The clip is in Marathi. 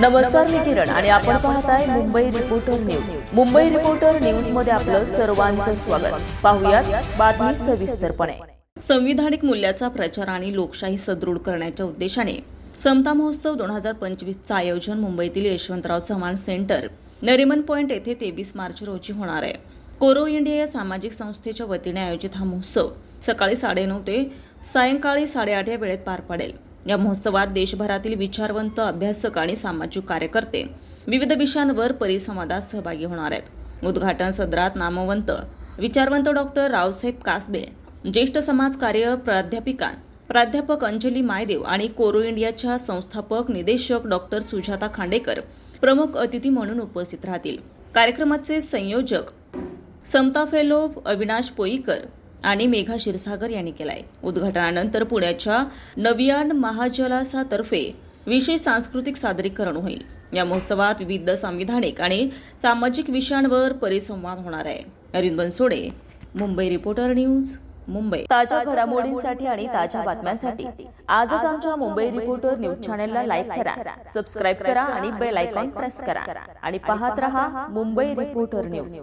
नमस्कार मी किरण आणि आपण पाहताय Mumbai reporter news Mumbai reporter न्यूजमध्ये आपलं सर्वांचं स्वागत. पाहुयात बातमी सविस्तरपणे. संविधानिक मूल्याचा प्रचार आणि लोकशाही सदृढ करण्याच्या उद्देशाने समता महोत्सव दोन हजार पंचवीसचं आयोजन मुंबईतील यशवंतराव चव्हाण सेंटर नरिमन पॉइंट येथे तेवीस मार्च रोजी होणार आहे. कोरो इंडिया या सामाजिक संस्थेच्या वतीने आयोजित हा महोत्सव सकाळी साडेनऊ ते सायंकाळी साडेआठ या वेळेत पार पडेल. या महोत्सवात देशभरातील विचारवंत अभ्यासक आणि सामाजिक कार्यकर्ते विविध विषयांवर परिसंवादात सहभागी होणार आहेत. उद्घाटन सदरात नामवंत विचारवंत डॉक्टर रावसाहेब कासबे ज्येष्ठ समाजकार्य प्राध्यापिका प्राध्यापक अंजली मायदेव आणि कोरो इंडियाच्या संस्थापक निदेशक डॉक्टर सुजाता खांडेकर प्रमुख अतिथी म्हणून उपस्थित राहतील. कार्यक्रमाचे संयोजक समता फेलो अविनाश पोईकर आणि मेघा क्षीरसागर यांनी केलाय. उद्घाटनानंतर पुण्याच्या नवियान महाजलासातर्फे विशेष सांस्कृतिक सादरीकरण होईल. या महोत्सवात विविध संविधानिक आणि सामाजिक विषयांवर परिसंवाद होणार आहे. Arvind Bansode Mumbai reporter news Mumbai. ताज्या घडामोडींसाठी आणि ताज्या बातम्यांसाठी आजच आमच्या मुंबई रिपोर्टर न्यूज चॅनेलला लाईक करा सबस्क्राईब करा आणि बेल आयकॉन प्रेस करा. आणि पाहत रहा मुंबई रिपोर्टर न्यूज.